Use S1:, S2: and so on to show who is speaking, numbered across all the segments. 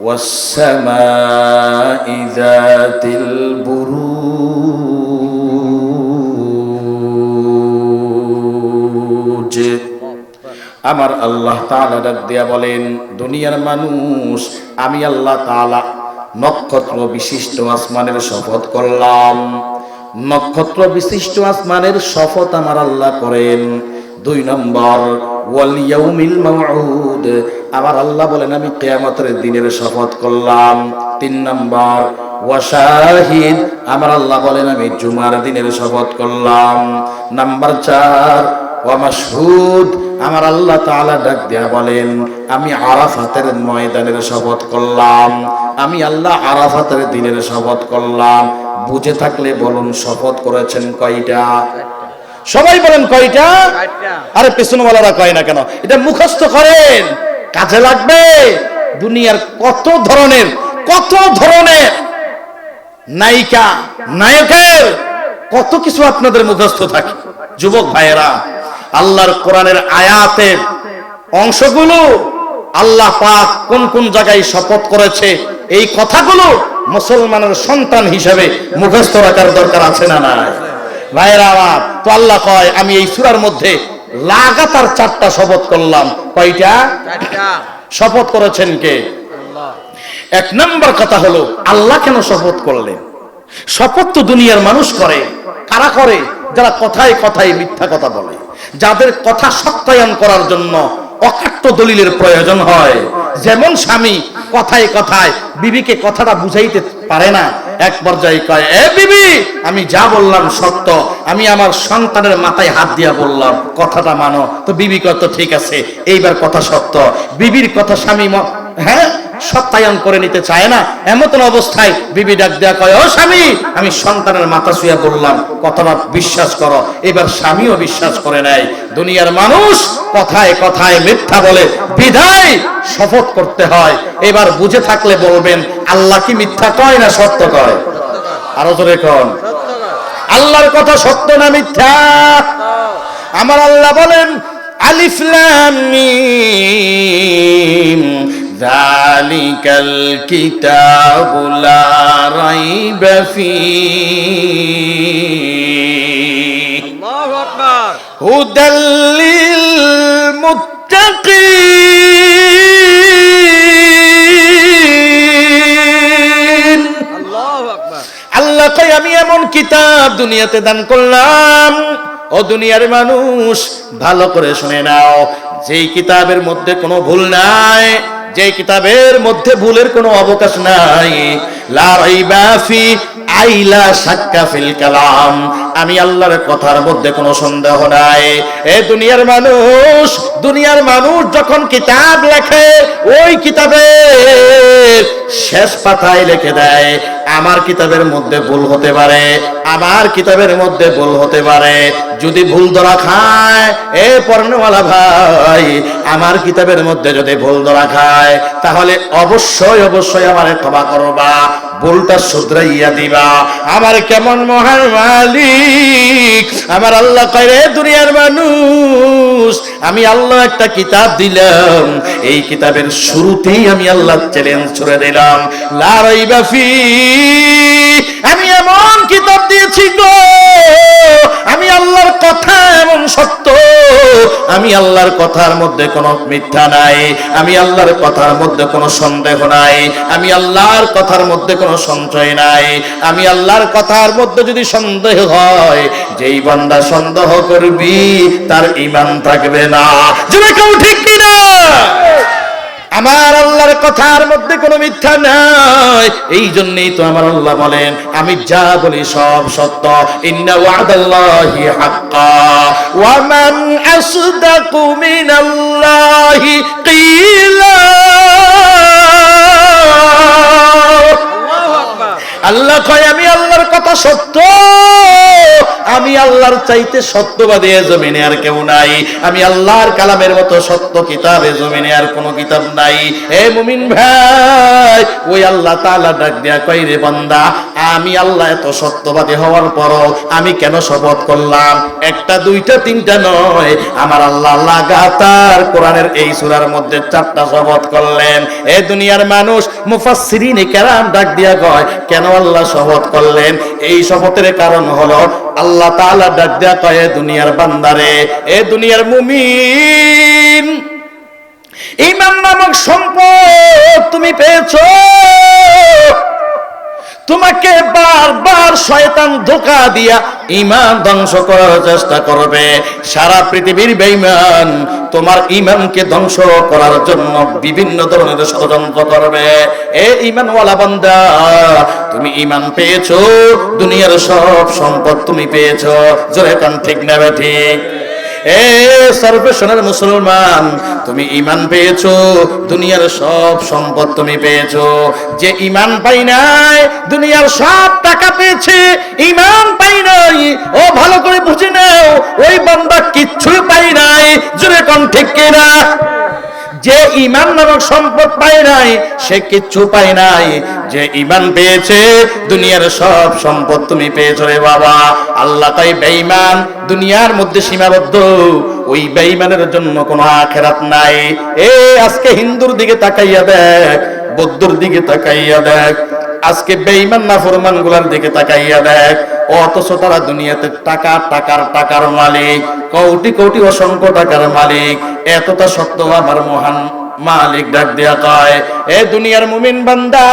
S1: والسماء ذات البروج আমার আল্লাহ তাআলা ডাক দিয়া বলেন দুনিয়ার মানুষ আমি আল্লাহ তাআলা নক্ষত্র বিশিষ্ট আসমানের শপথ করলাম নক্ষত্র বিশিষ্ট আসমানের শপথ আমার আল্লাহ করেন দুই নম্বর ওয়াল ইয়াউমিল মাউউদ আমার আল্লাহ বলেন আমি কিয়ামতের দিনের শপথ করলাম। তিন নম্বর ওয়াশাহিদ আমার আল্লাহ বলেন আমি জুমার দিনের শপথ করলাম। নাম্বার চার ওয়ামাশহুদ আমার আল্লাহ তাআলা ডাক দিয়া বলেন আমি আরাফাতের ময়দানের শপথ করলাম। আমি আল্লাহ আরাফাতের দিনের শপথ করলাম। বুঝে থাকলে বলুন শপথ করেছেন কয়টা? সবাই বলেন কয়টা? আরে পেছনওয়ালারা কয় না কেন? এটা মুখস্থ করেন। কাজে লাগবে? দুনিয়ার কত ধরনের কত ধরনের নায়িকা, নায়কের কত কিছু আপনাদের মুখস্থ থাকে। যুবক ভাইয়েরা, আল্লাহর কোরআনের আয়াতের অংশগুলো আল্লাহ পাক কোন কোন জায়গায় শপথ করেছে, এই কথাগুলো মুসলমানের সন্তান হিসেবে মুখস্থ রাখার দরকার আছে না নাই? ভাইয়েরা তো আল্লাহ কয়, আমি এই সূরার মধ্যে লাগাতার চারটা শপথ করলাম। কয়টা? শপথ করেছেন কে? এক নম্বর কথা হলো আল্লাহ কেন শপথ করলেন? শপথ তো দুনিয়ার মানুষ করে। কারা করে? যারা কথায় কথায় মিথ্যা কথা বলে। যাদের কথা সত্যায়ন করার জন্য অকাট্য দলিলের প্রয়োজন হয়। যেমন স্বামী কথায় কথায় বিবিকে কথাটা বুঝাইতে পারে না এক পর্যায়ে কয়, এ বিবি, আমি যা বললাম সত্য, আমি আমার সন্তানের মাথায় হাত দিয়া বললাম। কথাটা মানো। তো বিবি কত ঠিক আছে, এইবার কথা সত্য। বিবির কথা স্বামী হ্যাঁ? সত্যায়ন করে নিতে চায় না। এমন অবস্থায় বিবি ডাক দেয়া কয়, ও স্বামী, আমি সন্তানের মাথা শুয়ে বললাম কথাটা বিশ্বাস করো। এবার স্বামীও বিশ্বাস করে নেয়। দুনিয়ার মানুষ কথায় কথায় মিথ্যা বলে বিধায় শপথ করতে হয়। এবার বুঝে থাকলে বলবেন, আল্লাহ কি মিথ্যা কয় না সত্য কয়? আরও জোরে কন, আল্লাহর কথা সত্য না মিথ্যা? আমার আল্লাহ বলেন, আলিফ লাম মিম। লা রাইবা ফীহ
S2: আল্লাহু আকবার।
S1: হুদাল লিল মুত্তাকিন
S2: আল্লাহু আকবার।
S1: আল্লাহ কয় আমি এমন কিতাব দুনিয়াতে দান করলাম। ও দুনিয়ার মানুষ ভালো করে শুনে নাও। যেই কিতাবের মধ্যে কোনো ভুল নাই যে কিতাবের মধ্যে ভুলের কোনো অবকাশ নাই। লা রাইবা ফি আইলা শাক্কা ফিল কালাম। আমি আল্লাহর কথার মধ্যে কোনো সন্দেহ নাই। এ দুনিয়ার মানুষ দুনিয়ার মানুষ যখন কিতাব লেখে, ওই কিতাবের শেষ পাতায় লিখে দেয়, আমার কিতাবের মধ্যে ভুল হতে পারে, আমার কিতাবের মধ্যে ভুল হতে পারে। যদি ভুল ধরা খায়, এ পর্ণওয়ালা ভাই, আমার কিতাবের মধ্যে যদি ভুল ধরা খায়, তাহলে অবশ্যই অবশ্যই আমার ক্ষমা করবা, ভুলটা শুধরাইয়া দিবা। আমার কেমন মহান মালিক? আমার আল্লাহ কয় দুনিয়ার মানুষ, আমি আল্লাহ একটা কিতাব দিলাম। এই কিতাবের শুরুতেই আমি আল্লাহ চ্যালেঞ্জ ছুড়ে দিলাম। লা বাফি ফি আমি এমন কিতাব দিয়েছি গো, আমি আল্লাহর কথা এমন সত্য, আমি আল্লাহর কথার মধ্যে কোনো মিথ্যা নাই, আমি আল্লাহর কথার মধ্যে কোনো সন্দেহ নাই, আমি আল্লাহর কথার মধ্যে কোনো সঞ্চয় নাই, আমি আল্লাহর কথার মধ্যে যদি সন্দেহ হয়, যেই বান্দা সন্দেহ করবি, তার ইমান থাকবে না। যদি কেউ ঠিক কিনা? আমার আল্লাহর কথার মধ্যে কোনো মিথ্যা নাই। এই জন্যই তো আমার আল্লাহ বলেন, আমি যা বলি সব সত্য। ইন্না ওয়াদাল্লাহি হাক্কা। ওয়া মান আসদাকু মিনাল্লাহি কিলা।
S2: আল্লাহ
S1: কয়, আমি আল্লাহর কথা সত্য। আমি আল্লাহর চাইতে সত্যবাদী জমিনে আর কেউ নাই। আমি আল্লাহর কালামের মতো সত্য কিতাব জমিনে আর কোনো কিতাব নাই। এ মুমিন ভাই, ওই আল্লাহ তাআলা ডাক দিয়া কই রে বান্দা, আমি আল্লাহ এত সত্যবাদী হওয়ার পরও আমি কেন শপথ করলাম? একটা, দুইটা, তিনটা নয়। আমার আল্লাহ লাগাতার কোরআনের এই সূরার মধ্যে চারটা শপথ করলেন। এ দুনিয়ার মানুষ মুফাসসিরিন কেরাম ডাক দিয়া কয়, কেন আল্লাহ শপথ করলেন। এই শপথের কারণ হলো আল্লাহ তাআলা ডাক দেয়া কয়ে দুনিয়ার বান্দারে, এ দুনিয়ার মুমি ইমান নামক সম্পদ তুমি পেয়েছ। তোমাকে বারবার শয়তান ধোকা দিয়া ইমান ধ্বংস করার চেষ্টা করবে। সারা পৃথিবীর বেঈমান তোমার ইমানকে ধ্বংস করার জন্য বিভিন্ন ধরনের ষড়যন্ত্র করবে। এ ইমানওয়ালা বান্দা, তুমি ইমান পেয়েছ, দুনিয়ার সব সম্পদ তুমি পেয়েছ। জোরে কান ঠিক নেবে ঠিক। এ সর্বেশ্বরের মুসলমান, তুমি ইমান পেয়েছ, দুনিয়ার সব সম্পদ তুমি পেয়েছ। যে ইমান পাই নাই, দুনিয়ার সব টাকা পেয়েছে ইমান পাই নাই, ও ভালো করে বুঝে নাও, ওই বান্দা কিচ্ছুই পাই নাই, জোরে কম ঠিক কিনা? যে ইমান নামক সম্পদ পায় নাই, সে কিচ্ছু পায় নাই। যে ইমান পেয়েছে, দুনিয়ার সব সম্পদ তুমি পেয়েছ রে বাবা। আল্লাহ তাই বেঈমান, দুনিয়ার মধ্যে সীমাবদ্ধ। ওই বেঈমানের জন্য কোনো আখেরাত নাই। এ, আজকে হিন্দুর দিকে তাকাইয়া দেখ বৌদ্ধর দিকে তাকাইয়া দেখ। আজকে বেঈমান নাফরমানগুলার দিকে তাকাইয়া দেখ। অথচ তারা দুনিয়াতে টাকা, টাকার টাকার মালিক, কৌটি কৌটি, অসংখ্য টাকার মালিক। এতটা সত্য আমার মহান মালিক ডাক দিয়া কয়, এ দুনিয়ার মুমিন বান্দা,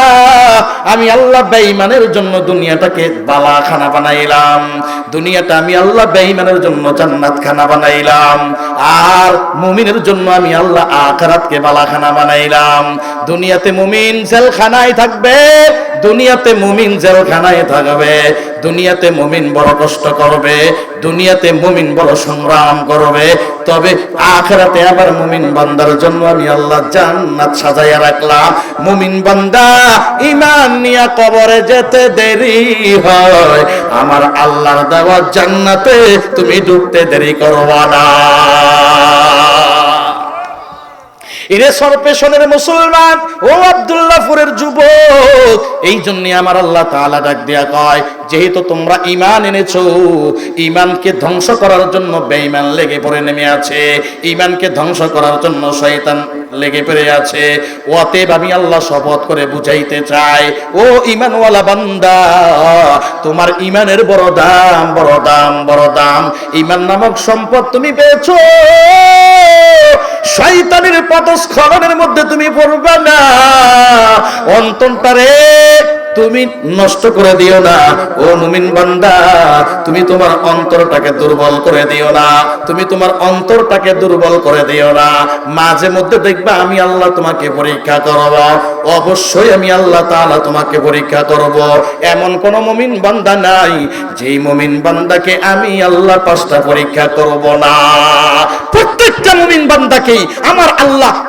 S1: আমি আল্লাহ বেঈমানের জন্য দুনিয়াটাকে বালাখানা বানাইলাম। দুনিয়াটা আমি আল্লাহ বেঈমানের জন্য জান্নাত খানা বানাইলাম। আর মুমিনের জন্য আমি আল্লাহ আখরাতকে বালাখানা বানাইলাম। দুনিয়াতে মুমিন জেলখানায় থাকবে দুনিয়াতে মুমিন জেলখানায় থাকবে, দুনিয়াতে মুমিন বড় কষ্ট করবে, দুনিয়াতে মুমিন বড় সংগ্রাম করবে। তবে আখেরাতে আবার মুমিন বান্দার জন্য আমি আল্লাহ জান্নাত সাজাইয়া রাখলাম। মুমিন বান্দা ইমান নিয়া কবরে যেতে দেরি হয়। আমার আল্লাহর দেওয়া জান্নাতে তুমি ঢুকতে দেরি করবা না। মুসলমান, ও আব্দুল্লাহপুরের যুবক। এই আমার আল্লাহ ডাক দেয়া কয়, যেহেতু তোমরা ধ্বংস করার জন্য বেঈমান লেগে পড়ে নেমে আছে, ঈমানকে ধ্বংস করার জন্য শয়তান লেগে পড়ে আছে, অতএব আমি আল্লাহ শপথ করে বুঝাইতে চাই, ও ঈমানওয়ালা বান্দা, তোমার ঈমানের বড় দাম বড় দাম বড় দাম, ঈমান নামক সম্পদ তুমি পেয়েছ। শয়তানের পদস্খলনের মধ্যে তুমি পড়বে না। অন্তরটারে তুমি নষ্ট করে দিও না। ও মুমিন বান্দা, তুমি তোমার অন্তরটাকে দুর্বল করে দিও না। তুমি তোমার অন্তরটাকে দুর্বল করে দিও না। মাঝে মধ্যে দেখবা আমি আল্লাহ তোমাকে পরীক্ষা করব। অবশ্যই আমি আল্লাহ তাআলা তোমাকে পরীক্ষা করব। এমন কোন মুমিন বান্দা নাই, যেই মুমিন বান্দাকে আমি আল্লাহ পাঁচটা পরীক্ষা করব না। প্রত্যেকটা মুমিন বান্দাকেই আমার আল্লাহ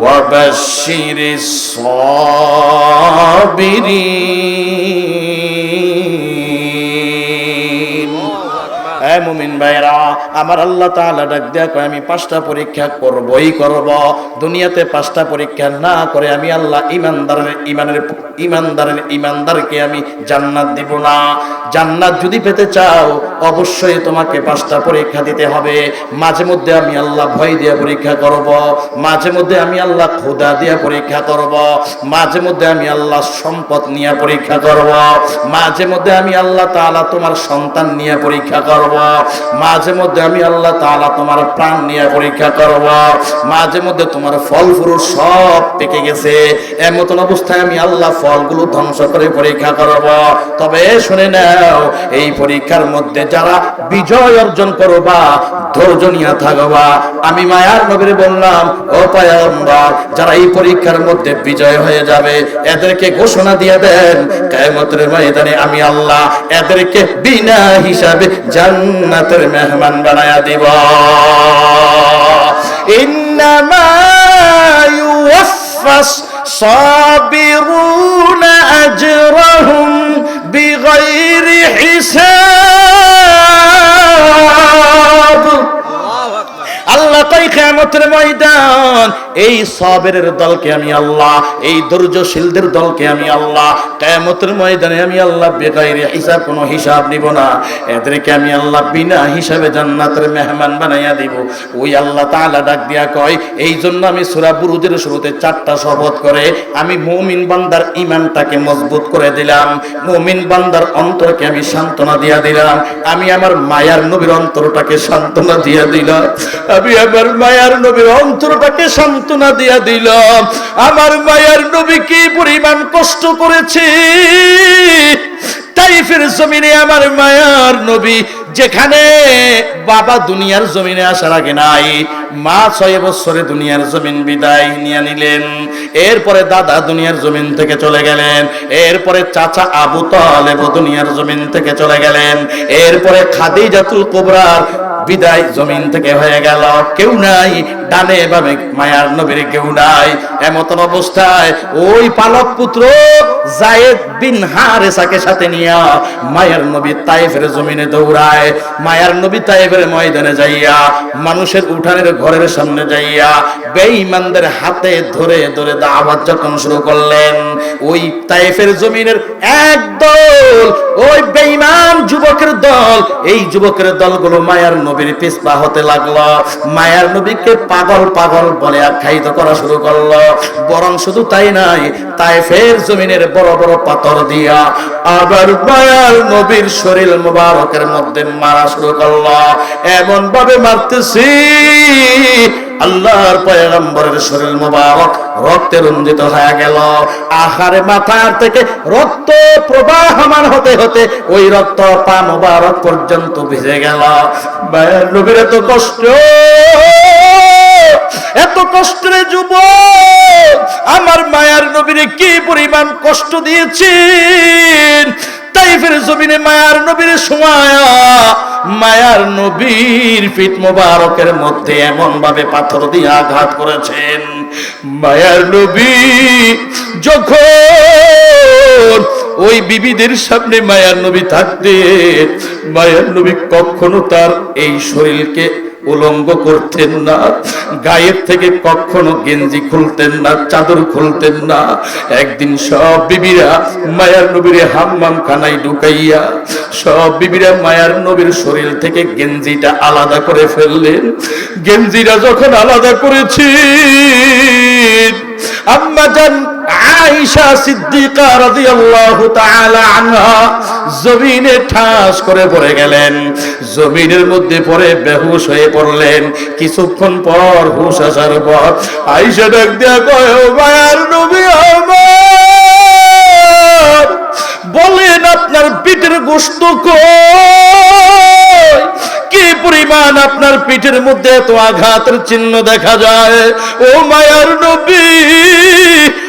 S1: وبشر الصابرين মুমিন ভাইরা আমার আল্লাহ তাআলা ডাক দেয়া কয়, আমি পাঁচটা পরীক্ষা করবই করব। দুনিয়াতে পাঁচটা পরীক্ষা না করে আমি আল্লাহ ইমানদারের ইমানের ইমানদারের ইমানদারকে আমি জান্নাত দিব না। জান্নাত যদি পেতে চাও, অবশ্যই তোমাকে পাঁচটা পরীক্ষা দিতে হবে। মাঝে মধ্যে আমি আল্লাহ ভয় দিয়ে পরীক্ষা করব। মাঝে মধ্যে আমি আল্লাহ ক্ষুদা দিয়ে পরীক্ষা করব। মাঝে মধ্যে আমি আল্লাহ সম্পদ নিয়ে পরীক্ষা করব। মাঝে মধ্যে আমি আল্লাহ তাআলা তোমার সন্তান নিয়ে পরীক্ষা করব। মাঝে মধ্যে আমি আল্লাহ তাআলা তোমার প্রাণ নিয়ে পরীক্ষা করব। মাঝে মধ্যে তোমার ফল ফুল সব পেকে গেছে। এমতন অবস্থায় আমি আল্লাহ ফলগুলো ধ্বংস করে পরীক্ষা করব। তবে শুনে নাও, এই পরীক্ষার মধ্যে যারা বিজয় অর্জন করবা, ধৈর্য নিয়ে থাকবা। আমি মায়ার নবীর বললাম, ও পয়গম্বর, যারা এই পরীক্ষার মধ্যে বিজয় হয়ে যাবে, এদেরকে ঘোষণা দিয়ে দেন, কিয়ামতের ময়দানে আমি আল্লাহ এদেরকে বিনা হিসাবে জান্নাতের মেহমান বানায়া দিব। ইন্নামা ইউওয়াফাস সাবিরুন আজরাহুম বিগাইরি হিসাব কিয়ামতের ময়দান। এই সাবেরের দলকে আমি আল্লাহ, এই ধৈর্যশীলদের দলকে আমি আল্লাহ, কিয়ামতের ময়দানে আমি আল্লাহ বেগাইরে হিসাব, কোনো হিসাব নিব না। এদেরকে আমি আল্লাহ বিনা হিসাবে জান্নাতের মেহমান বানাইয়া দিব। ওই আল্লাহ তাআলা ডাক দিয়া কয় এই জন্য আমি সূরা বুরুজের শুরুতে চারটা শপথ করে, আমি মুমিন বান্দার ঈমানটাকে মজবুত করে দিলাম। মুমিন বান্দার অন্তরকে আমি সান্ত্বনা দিয়া দিলাম। আমি আমার মায়ার নবীর অন্তরটাকে সান্ত্বনা দিয়া দিলাম। আমি আমার মায়ার নবীর অন্তরটাকে সান্ত্বনা দিয়া দিলাম। আমার মায়ার নবী কি পরিমাণ কষ্ট করেছে? তাইফের জমিনে আমার মায়ার নবী যেখানে বাবা দুনিয়ার জমিনে আসার আগে নাই, মা ছয় বছরে দুনিয়ার জমিন বিদায় নিয়ে নিলেন। এরপরে দাদা দুনিয়ার জমিন থেকে চলে গেলেন। এরপরে চাচা আবু তালেব দুনিয়ার জমিন থেকে চলে গেলেন। এরপরে খাদি খাদিজাতুল কুবরার বিদায় জমিন থেকে হয়ে গেল। কেউ নাই, ডানে বামে মায়ার নবীর কেউ নাই। এমতন অবস্থায় ওই পালক পুত্র জায়েদ বিন হারেসাকে সাথে নিয়ে মায়ার নবী তাইফের জমিনে দৌড়ায়। মায়ার নবী তাইফের ময়দানে যাইয়া, মানুষের উঠানের ঘরের সামনে যাইয়া, বেঈমানদের হাতে ধরে ধরে দাওয়াত যখন শুরু করলেন, ওই তাইফের জমিনের এক দল, ওই বেঈমান যুবকের দল, এই যুবকের দলগুলো মায়ার নবীর পিছপা হতে লাগল। মায়ার নবীকে পাগল পাগল বলে আখ্যায়িত করা শুরু করল। বরং শুধু তাই নাই, তাইফের জমিনের বড় বড় পাথর দিয়া আবার মায়ার নবীর শরীর মুবারকের মধ্যে মারা শুরু করল। এমন ভাবে মারতেছি। আল্লাহর পয়গম্বরের শরীর মুবারক রক্তে রঞ্জিত হয়ে গেল। আহারে মাথার থেকে রক্ত প্রবাহমান হতে হতে ওই রক্ত পা মুবারক পর্যন্ত ভিজে গেল। মায়ের নবীর এত কষ্ট, এত কষ্টের যুব আমার মায়ার নবীরে কি পরিমাণ কষ্ট দিয়েছেন? তাইফের জমিনে মায়ার নবীর সময়, মায়ার নবীর পিঠ মোবারকের মধ্যে এমন ভাবে পাথর দিয়ে আঘাত করেছেন। মায়ার নবী যখন ওই বিবিদের সামনে মায়ার নবী থাকতে মায়ার নবী কখনো তার এই শরীরকে উলঙ্গ করতেন না, গায়ের থেকে কখনো গেঞ্জি খুলতেন না, চাদর খুলতেন না। একদিন সব বিবিরা মায়ার নবীর হাম্মাম খানায় ঢুকাইয়া, সব বিবিরা মায়ার নবীর শরীর থেকে গেঞ্জিটা আলাদা করে ফেললেন। গেঞ্জিরা যখন আলাদা করেছি করে মধ্যে বেহুশ হয়ে পড়লেন। কিছুক্ষণ পর হুশ আসার পর আয়েশা ডাক দিয়া বলেন আপনার পিঠের গোশত কই? পরিমাণ আপনার পিঠের মধ্যে এত আঘাতের চিহ্ন দেখা যায়। ও মায়ার নবী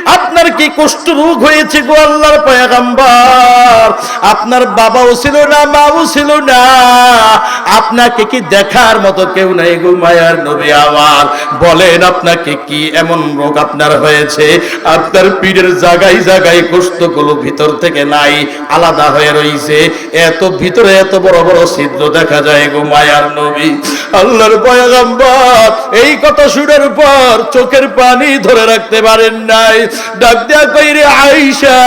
S1: আপনার কি কুষ্ঠ রোগ হয়েছে গো আল্লাহর পয়গাম্বার? আপনার বাবাও ছিল না, মাও ছিল না। আপনাকে কি দেখার মতো কেউ নাই গো মায়ার নবী আমার? বলেন আপনাকে কি এমন রোগ আপনার হয়েছে? আপনার পিঠের জায়গায় জায়গায় কুষ্ঠগুলো ভিতর থেকে নাই, আলাদা হয়ে রইছে। এত ভিতরে এত বড় বড় ছিদ্র দেখা যায় গো মায়ার নবী। আল্লাহর পয়গাম্বর, এই কথা শুনের পর চোখের পানি ধরে রাখতে পারেন নাই। ডাক কইরে আইসা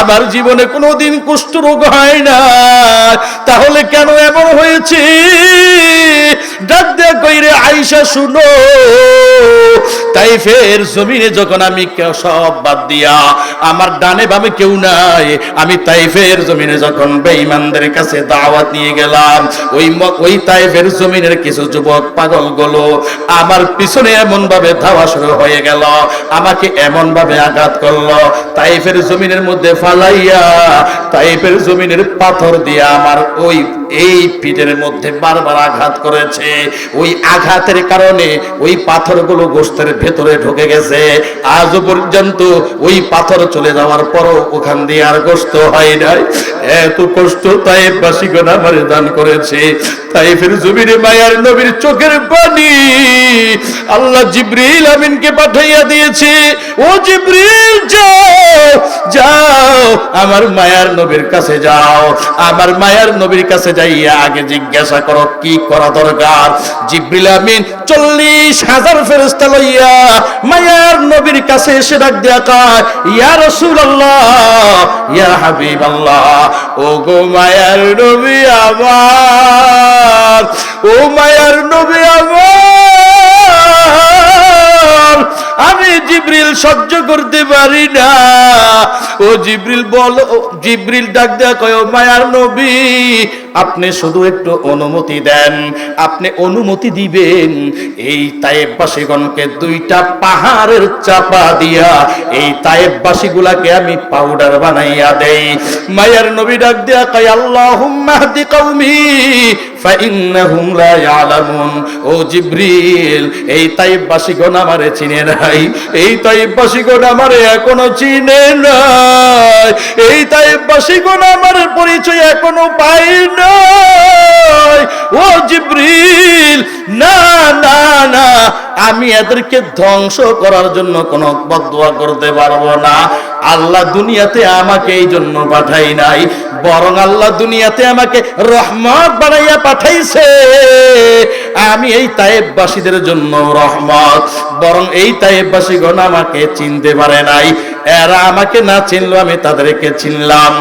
S1: আমার জীবনে কোনোদিন কুষ্ঠ রোগ হয় না তাহলে কেন এমন হয়েছে? ডাক কইরে আইসা শুনো জমিনে যখন আমি সব বাদ দিয়া, আমার ডানে বামে কেউ নাই, আমি তাইফের জমিনে যখন কাছে দাওয়াত নিয়ে গেলাম, ওই ওই তাইফের জমিনের কিছু যুবক পাগলগুলো, আমার পিছনে এমন ভাবে ধাওয়া শুরু হয়ে গেল, আমাকে এমন ভাবে আঘাত করল, তাইফের জমিনের মধ্যে ফালাইয়া, তাইফের জমিনের পাথর দিয়ে আমার ওই, এই পিঠের মধ্যে বারবার আঘাত করেছে। ওই আঘাতের কারণে ওই পাথরগুলো গোস্তের ভেতরে ঢুকে গেছে। আজও পর্যন্ত ওই পাথর চলে যাওয়ার পরও ওখান দিয়ে আর গোস্ত হয় নাই। এত কষ্ট তাই বাসিগণ আমার দান করেছে। তাই ফের জমিরে মায়ার নবীর চোখের পানি আল্লাহ জিব্রিল আমিনকে পাঠাইয়া দিয়েছে, ও জিব্রিল, যাও যাও, আমার মায়ার নবীর কাছে যাও। আমার মায়ার নবীর কাছে যাইয়া আগে জিজ্ঞাসা করো, কি করা দরকার? জিব্রিল আমিন চল্লিশ হাজার ফেরস্তা লইয়া মায়ার নবীর কাছে এসে ডাক দেয়া কয়, ইয়া রসুল আল্লাহ ইয়া হাবিব আল্লাহ ও গো মায়ার নবী আমার, ও মায়ার নবী আমার। আমি জিব্রিল সহ্য করতে পারি না। ও জিব্রিল, বল জিব্রিল ডাক দেয়া কয় মায়ার নবী, আপনি শুধু একটু অনুমতি দেন, আপনি অনুমতি দিবেন। এই তায়েববাসীগণকে দুইটা পাহাড়ের চাপা দিয়া, এই তায়েববাসীগুলাকে আমি পাউডার বানাইয়া দেই। মায়ার নবী ডাক দেয়া কয়, আল্লাহুম্মা হদি কওমি ফাইন্নাহুম লা ইয়ালামুন। ও জিব্রিল, এই তাইববাসীগণ আমারে চিনে নাই। এই তাইববাসীগণ আমারে এখনও চিনে নাই। এই তাইববাসীগণ আমার পরিচয় এখনও পাই নাই। ও জিব্রিল, না না না আমি এদেরকে ধ্বংস করার জন্য কোনো বদুয়া করতে পারব না। আল্লাহ দুনিয়াতে আমাকে এই জন্য পাঠাই নাই, বরং আল্লাহ দুনিয়াতে আমাকে রহমত বানাইয়া পাঠাইছে। আমি এই তায়েববাসীদের জন্য রহমত, বরং এই তায়েববাসীগণ আমাকে চিনতে পারে নাই। এরা আমাকে না চিনলো, আমি তাদেরকে চিনলাম।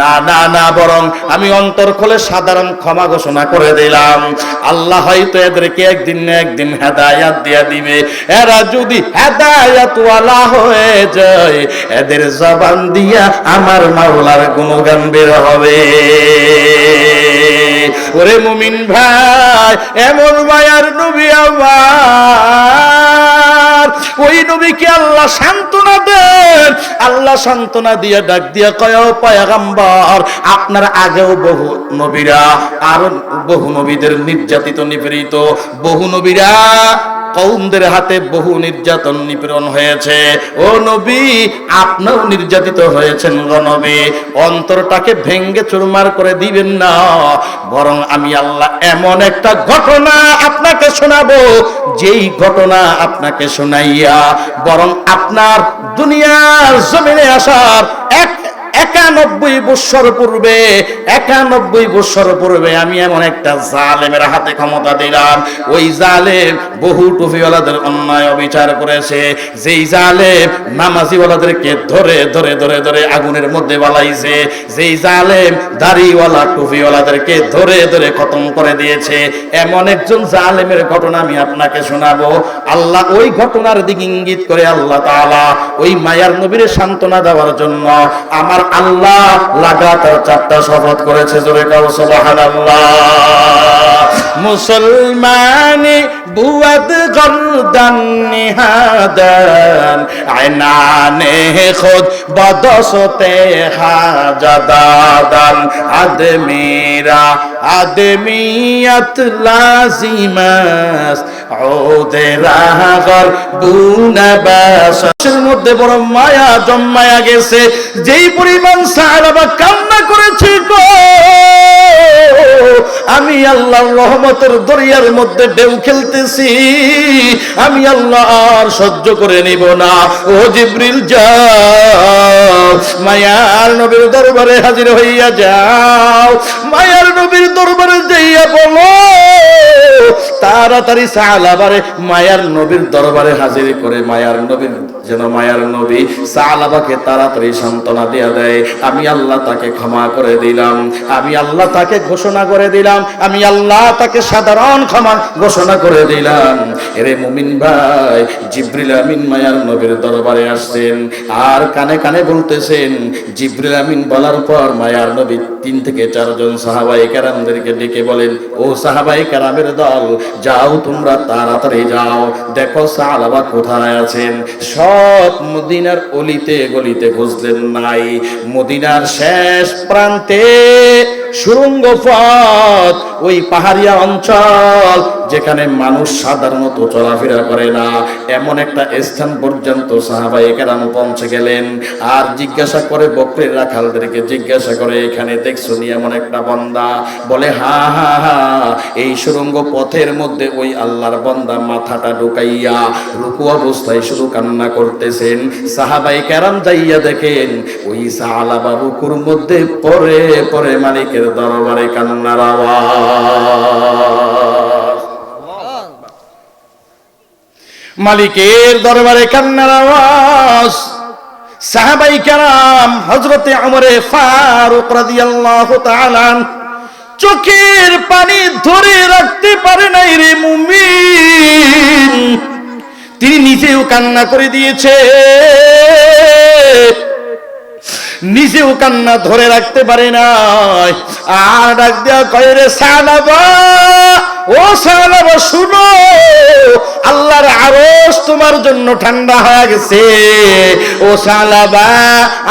S1: না না না, বরং আমি অন্তর খোলে সাধারণ ক্ষমা ঘোষণা করে দিলাম। আল্লাহ হয়তো এদেরকে একদিন না একদিন হেদায়াত দিয়া দিবে। এরা যদি হেদায়াত ওয়ালা হয়ে যায়, এদের জবান দিয়া আমার মাওলার গুণগান বের হবে। ওরে মুমিন ভাই, এমন মায়ার নবী আমার ওই নবীকে আল্লাহ সান্ত্বনা দেন। আল্লাহ সান্ত্বনা দিয়ে ডাক দিয়া কয়, "ও আপনার আগেও বহু নবীরা, আর বহু নবীদের নির্যাতিত, নিপীড়িত বহু নবীরা কৌমদের হাতে বহু নির্যাতন নিপীড়ন হয়েছে। ও নবী, আপনিও নির্যাতিত হয়েছেন নবী। অন্তরটাকে ভেঙ্গে চুরমার করে দিবেন না। বরং আমি আল্লাহ এমন একটা ঘটনা আপনাকে শোনাবো, যেই ঘটনা আপনাকে শোনাইয়া বরং আপনার দুনিয়ার জমিনে আসার এক একানব্বই বৎসর পূর্বে, একানব্বই বৎসর পূর্বে আমি এমন একটা জালেমের হাতে ক্ষমতা দিলাম। ওই জালেম বহু টুফিওয়ালাদের অন্যায় অবিচার করেছে। যেই জালেম নামাজিওয়ালাদেরকে ধরে ধরে ধরে ধরে আগুনের মধ্যে বালাইছে। যেই জালেম দাড়িওয়ালা টুফিওয়ালাদেরকে ধরে ধরে খতম করে দিয়েছে। এমন একজন জালেমের ঘটনা আমি আপনাকে শোনাবো। আল্লাহ ওই ঘটনার দিক ইঙ্গিত করে আল্লাহ তাআলা ওই মায়ার নবীর সান্ত্বনা দেওয়ার জন্য আমার আল্লাহ লাগাতার চারটা শপথ করেছে, জোরে কাউ সুবহানাল্লাহ। মুসলমানি বুয়াদ গর্দান নিহাদান আইনানে খোদ বদসতে হাজাদাদান, আদমিরা আদমিয়ত লাজিমাস ওদে রাগর বুনাবাস। মধ্যে বড় মায়া জন্মায়া গেছে, যেই পরিমাণ সাহাবা কান্না করেছে গো আমি আল্লাহর রহমতের দরিয়ার মধ্যে ঢেউ খেলতেছি। আমি আল্লাহ আর সহ্য করে নিব না। ও জিব্রিল, যাও। মায়ার নবীর দরবারে হাজির হইয়া যাও। মায়ার নবীর দরবারে যাইয়া বলো, তাড়াতাড়ি সাহালাবারে মায়ার নবীর দরবারে হাজির করে মায়ার নবীর যেন মায়ার নবী সালাবাকে তাড়াতাড়ি সান্ত্বনা দেয়া দেয়। আমি আল্লাহ তাকে ক্ষমা করে দিলাম। আমি আল্লাহ তাকে ঘোষণা করে দিলাম। আমি আল্লাহ তাকে সাধারণ ক্ষমা ঘোষণা করে দিলাম। এরে মুমিন ভাই, জিব্রিল আমিন মায়ার নবীর দরবারে আসছেন। আর কানে কানে বলতেছেন, জিব্রিল আমিন বলার পর মায়ার নবী তিন থেকে চারজন সাহাবাই কেরামদেরকে ডেকে বলেন, ও সাহাবাই কেরামের দল, যাও তোমরা তাড়াতাড়ি যাও। দেখো সাহাবা কোথায় আছেন? সব মদিনার অলিতে গলিতে খুঁজলেন নাই মদিনার শেষ প্রান্তে সুরঙ্গ পথ ওই পাহাড়িয়া অঞ্চল যেখানে মানুষ সাধারণত চলাফেরা করে না, এমন একটা স্থান পর্যন্ত সাহাবাই কেরাম পৌঁছে গেলেন। আর জিজ্ঞাসা করে বকরির রাখালদেরকে, জিজ্ঞাসা করে, এখানে দেখছ এমন একটা বন্দা? বলে, হা হা হা, এই সুরঙ্গ পথের মধ্যে ওই আল্লাহর বন্দা মাথাটা ঢুকাইয়া রুকু অবস্থায় শুধু কান্না করতেছেন। সাহাবাই কেরাম যাইয়া দেখেন, ওই সাহালাবা রুকুর মধ্যে পরে পরে মালিকের দরবারে কান্নার আওয়াজ। মালিকের দরবারে কান্নার আওয়াজ। সাহাবাই কারাম হজরতে আমরে ফারুক রাদিয়াল্লাহু তাআলা চোখের পানি ধরে রাখতে পারে নাই রে মুমিন। তিনি নিজেও কান্না করে দিয়েছে। নিজেও কান্না ধরে রাখতে পারে নাই। আর ডাক দেওয়া কয় রে সালাবা ও সালাবা শুনো, আল্লাহর আরশ তোমার জন্য ঠান্ডা হয়ে গেছে। ও সালাবা,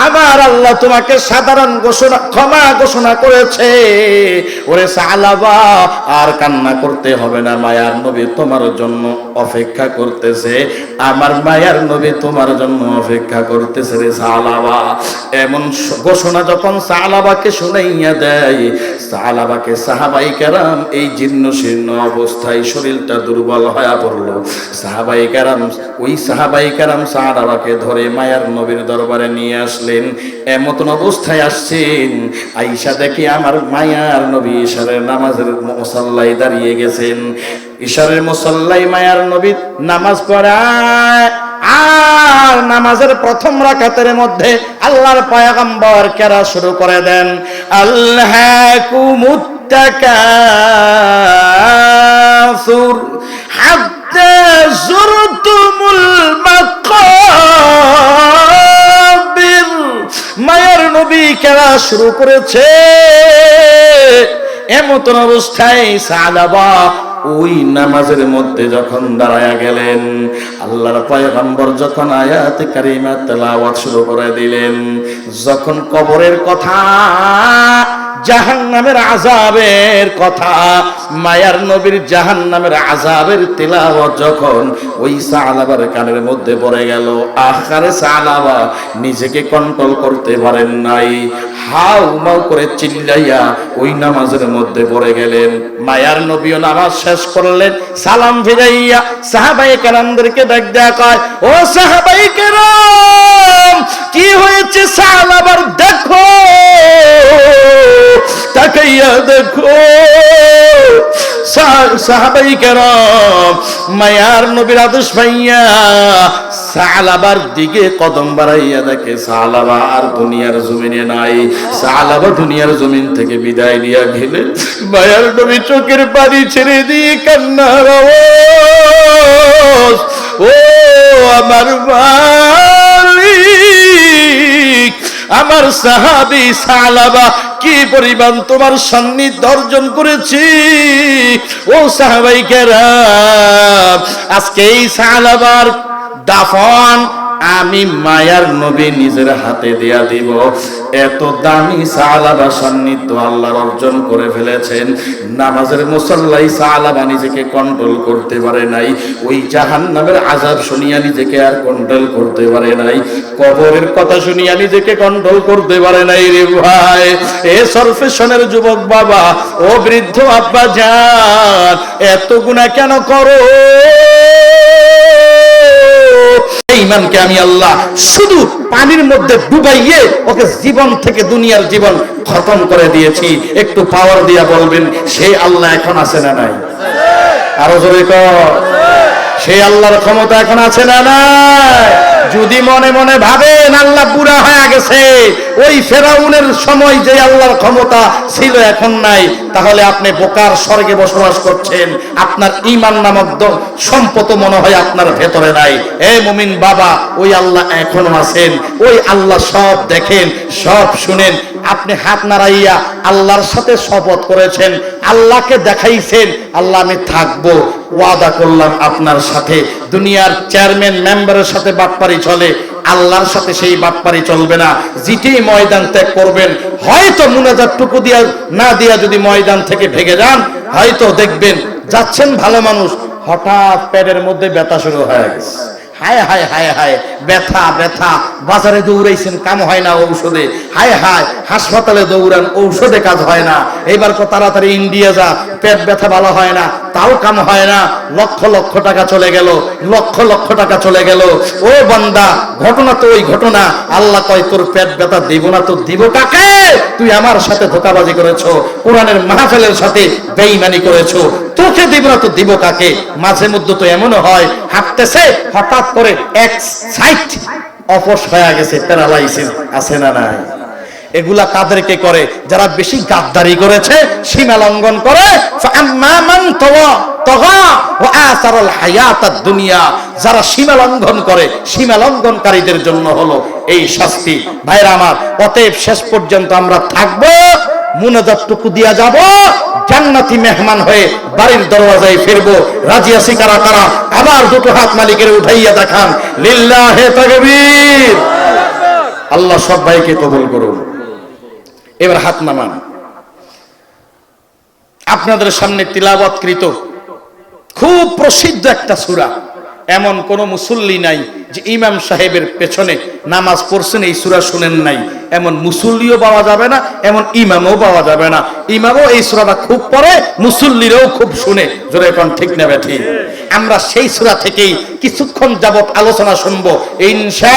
S1: আমার আল্লাহ তোমাকে সাধারণ ঘোষণা, ক্ষমা ঘোষণা করেছে। ওরে সালাবা, আর কান্না করতে হবে না, মায়ার নবী তোমার জন্য অপেক্ষা করতেছে। আমার মায়ার নবী তোমার জন্য অপেক্ষা করতেছে রে সালাবা। এমন ঘোষণা যখন সালাবাকে শুনাইয়া দেয়, সালাবাকে সাহাবাই কেরাম এই জীর্ণ শীর্ণ অবস্থায় শরীরটা দুর্বল হয়ে পড়ল। সাহাবাই কেরাম, ওই সাহাবাই কেরাম সাহাবাকে ধরে মায়ার নবীর দরবারে নিয়ে আসলেন। এমতন অবস্থায় আসছেন। আইসা দেখে আমার মায়ার নবী ঈশ্বরের নামাজের মুসাল্লায় দাঁড়িয়ে গেছেন। ঈশ্বরের মুসল্লাই মায়ার নবী নামাজ পড়ায় আর নামাজের প্রথম রাকাতের মধ্যে আল্লাহর পয়গম্বর কেরা শুরু করে দেন। আল্লাহ কুমুত্তাকাসুর হাত্তা জুরতুমুল মাকাবির। মায়ের নবী কেরা শুরু করেছে। এমতন অবস্থায় সালাবা ওই নামাজের মধ্যে যখন দাঁড়ায়া গেলেন, আল্লাহর পয়গম্বর যখন আয়াত কারিমা তেলাওয়াত শুরু করে দিলেন, যখন কবরের কথা জাহান নামের আজাবের কথা, মায়ার নবীর জাহান নামের আজাবের তেলাওয়াত যখন ওই সালাবার কানের মধ্যে পড়ে গেল, আখারে সালাবা নিজেকে কন্ট্রোল করতে পারেন নাই। হাউ মাউ করে চিল্লাইয়া ওই নামাজের মধ্যে পড়ে গেলেন। মায়ার নবীও নামাজ শেষ করলেন, সালাম ফিরাইয়া সাহাবাই কেরামদেরকে ডাক দেয়া কয়, ও সাহাবাই কেরাম, কি হয়েছে সালাবার দেখো? তাকাইয়া দেখো। সাহাবাই কেরাম, মায়ার নবীর আদেশ ভাইয়া সালাবার দিকে কদম বাড়াইয়া দেখে সালাবা আর দুনিয়ার জমিনে নাই। সালাবা দুনিয়ার জমিন থেকে বিদায় নিয়ে গেলে মায়ার নবী চোখের পানি ছেড়ে দিয়ে কান্নার আওয়াজ, ও আমার মালিক আমার সাহাবি সালাবা, কি পরিমাণ তোমার সান্নিধ্য অর্জন করেছি? ও সাহাবাই কেরাম, আজকে এই সালাবার দাফন আমি মায়ার নবী নিজের হাতে দেয়া দিব। এত দামি সালাবা সান্নিধ্য আল্লাহ অর্জন করে ফেলেছেন। নামাজের মুসল্লাই সালাবা নিজেকে কন্ট্রোল করতে পারে নাই। ওই জাহান নামের আজাব শুনিয়া নিজেকে আর কন্ট্রোল করতে পারে নাই। কবরের কথা শুনিয়া নিজেকে কন্ট্রোল করতে পারে নাই রে ভাই। এ সরফেশনের যুবক বাবা, ও বৃদ্ধ আব্বা যান এত গুণা কেন করো? ইমানকে আমি আল্লাহ শুধু পানির মধ্যে ডুবাইয়ে ওকে জীবন থেকে দুনিয়ার জীবন খতম করে দিয়েছি। একটু পাওয়ার দিয়া বলবেন সেই আল্লাহ এখন আছে না নাই? আরও জোরে সেই আল্লাহর ক্ষমতা এখন আছে না নাই? যদি মনে মনে ভাবেন আল্লাহ বুড়া হয়ে গেছে, ওই ফেরাউনের সময় যে আল্লাহর ক্ষমতা ছিল এখন নাই, তাহলে আপনি বোকার স্বর্গে বসবাস করছেন, আপনার ইমান নামক সম্পদ মনে হয় আপনার ভেতরে নাই। এ মুমিন বাবা, ওই আল্লাহ এখনও আছেন, ওই আল্লাহ সব দেখেন, সব শুনেন, আপনি হাত নাড়াইয়া আল্লাহর সাথে শপথ করেছেন, আল্লাহকে দেখাইছেন, আল্লাহ আমি থাকব, ওয়াদা করলাম আপনার সাথে, দুনিয়ার চেয়ারম্যান, মেম্বারের সাথে বাটপারি চলে, আল্লাহর সাথে সেই বাটপারি চলবে না। যেটি ময়দান ত্যাগ করবেন, হয়তো মুনাজার টুকু দিয়া, না দিয়া যদি ময়দান থেকে ভেগে যান, হয়তো দেখবেন যাচ্ছেন ভালো মানুষ, হঠাৎ পেটের মধ্যে ব্যথা শুরু হয়ে গেছে। হায় হায় হায় হায়, ব্যথা ব্যথা, বাজারে দৌড়াইছেন, কাম হয় না ঔষধে। হায় হায়, হাসপাতালে দৌড়ান, ঔষধে কাজ হয় না। এবার তাড়াতাড়ি ইন্ডিয়া যা, পেট ব্যথা ভালো হয় না তাও কাম হয় না। লক্ষ লক্ষ টাকা চলে গেল, লক্ষ লক্ষ টাকা চলে গেল। ও বান্দা, ঘটনা তো ওই ঘটনা। আল্লাহ কয়, তোর পেট ব্যথা দিব না, তো দিব কাকে? তুই আমার সাথে ধোকাবাজি করেছ, কোরআনের মাহফিলের সাথে বেঈমানি করেছ। তোকে দিব না, তো দিব কাকে? মাঝে মধ্যে তো এমনও হয়, হাঁটতেছে, হঠাৎ করে এক সাইট অপস হয়ে গেছে, প্যারালাইসিস আছে না নাই? এগুলা কাদেরকে করে? যারা বেশি গাদ্দারি করেছে, সীমা লঙ্ঘন করে। যারা সীমা লঙ্ঘন করে, সীমা লঙ্ঘনকারীদের জন্য হলো এই শাস্তি। ভাইরা আমার, অতএব শেষ পর্যন্ত আমরা থাকব মুনাজাতটুকু দিয়া যাব, জান্নাতি মেহমান হয়ে বাড়ির দরওয়াজায় ফিরবো। রাজি আছি কারা তারা আবার দুটো হাত মালিকের উঠাইয়া দেখান। লিল্লাহে তাকবীর। আল্লাহ সব ভাইকে কবুল করুন। এবার হাত নামান। আপনাদের সামনে তিলাবৎকৃত খুব প্রসিদ্ধ একটা সূরা। এমন কোন মুসল্লি নাই যে ইমাম সাহেবের পেছনে নামাজ পড়ছেন, এই সূরা শুনেন নাই। এমন মুসল্লিও পাওয়া যাবে না, এমন ইমামও পাওয়া যাবে না। ইমামও এই সূরাটা খুব পড়ে, মুসল্লিরাও খুব শুনে। জোরে এখন ঠিক নেবে ঠিক আমরা সেই সূরা থেকেই কিছুক্ষণ যাবত আলোচনা শুনব। ইনশা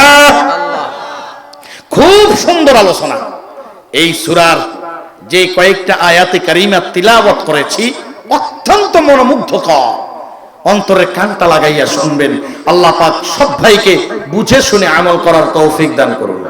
S1: খুব সুন্দর আলোচনা। এই সুরার যে কয়েকটা আয়াতে কারিমা তিলাবত করেছি, অত্যন্ত মনোমুগ্ধকর। অন্তরে কানটা লাগাইয়া শুনবেন। আল্লাহ পাক সব ভাইকে বুঝে শুনে আমল করার তৌফিক দান করুন।